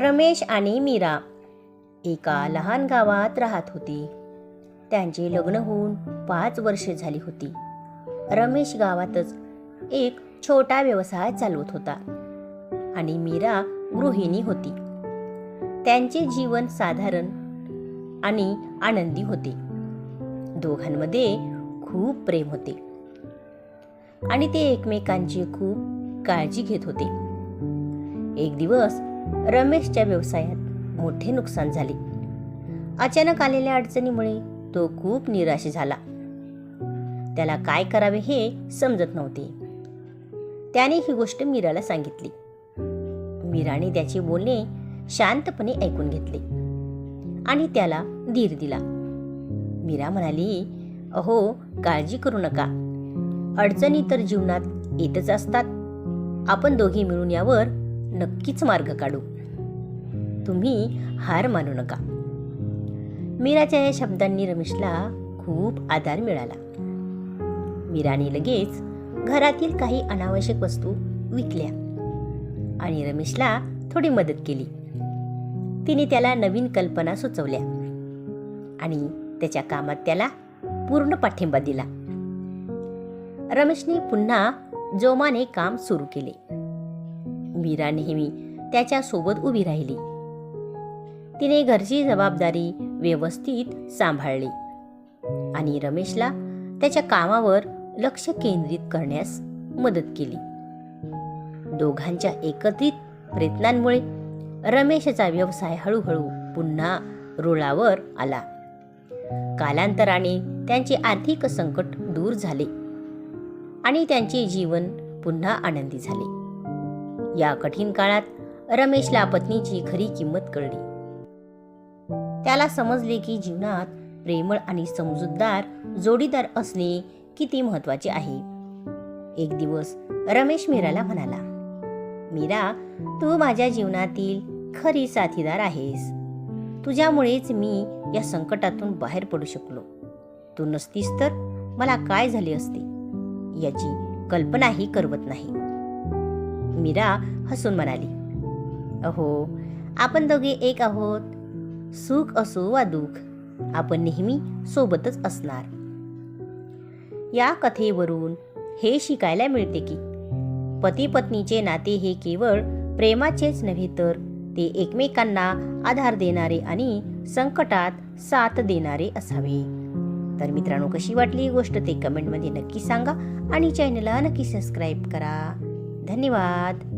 रमेश आणि मीरा एका लहान गावात राहत होते. त्यांचे लग्न होऊन पाच वर्षे झाली होती. रमेश गावातच एक छोटा व्यवसाय चालवत होता आणि मीरा गृहिणी होती. त्यांचे जीवन साधारण आणि आनंदी होते. दोघांमध्ये खूप प्रेम होते. आणि ते एकमेकांची खूप काळजी घेत होते. एक दिवस रमेशच्या व्यवसायात मोठे नुकसान झाले. अचानक आलेल्या अडचणीमुळे तो खूप निराश झाला. त्याला काय करावे हे समजत नव्हते. त्याने ही गोष्ट मीराला सांगितली. मीराने त्याचे बोलणे शांतपणे ऐकून घेतले आणि त्याला धीर दिला. मीरा म्हणाली अहो काळजी करू नका. अडचणी तर जीवनात येतच असतात. आपण दोघे मिळून यावर नक्कीच मार्ग काढू. तुम्ही हार मानू नका. मीराच्या या शब्दांनी रमेशला खूप आधार मिळाला. मीराने लगेच घरातील काही अनावश्यक वस्तू विकल्या आणि रमेशला थोडी मदत केली. तिने त्याला नवीन कल्पना सुचवल्या आणि त्याच्या कामात त्याला पूर्ण पाठिंबा दिला. रमेशने पुन्हा जोमाने काम सुरू केले. मीरा नेहमी त्याच्यासोबत उभी राहिली. तिने घरची जबाबदारी व्यवस्थित सांभाळली आणि रमेशला त्याच्या कामावर लक्ष केंद्रित करण्यास मदत केली. दोघांच्या एकत्रित प्रयत्नांमुळे रमेशचा व्यवसाय हळूहळू पुन्हा रुळावर आला. कालांतराने त्यांचे आर्थिक संकट दूर झाले आणि त्यांचे जीवन पुन्हा आनंदी झाले. या कठीण काळात रमेशला पत्नीची खरी किंमत कळली. त्याला समजले की जीवनात प्रेमळ आणि समजूतदार जोडीदार असणे किती महत्त्वाचे आहे. एक दिवस रमेश मीराला म्हणाला मीरा तू माझ्या जीवनातील खरी साथीदार आहेस. तुझ्यामुळेच मी या संकटातून बाहेर पडू शकलो. तू नसतीस तर मला काय झाले असते? याची कल्पनाही करवत नाही. मीरा हसून म्हणाली अहो आपण दोघे एक आहोत. सुख असो वा दुःख आपण नेहमी सोबतच असणार. या कथेवरून हे शिकायला मिळते की पती पत्नीचे नाते हे केवळ प्रेमाचेच नव्हे तर ते एकमेकांना आधार देणारे आणि संकटात साथ देणारे असावे. तर मित्रांनो कशी वाटली ही गोष्ट ते कमेंटमध्ये नक्की सांगा आणि चॅनलला नक्की सबस्क्राईब करा. धन्यवाद.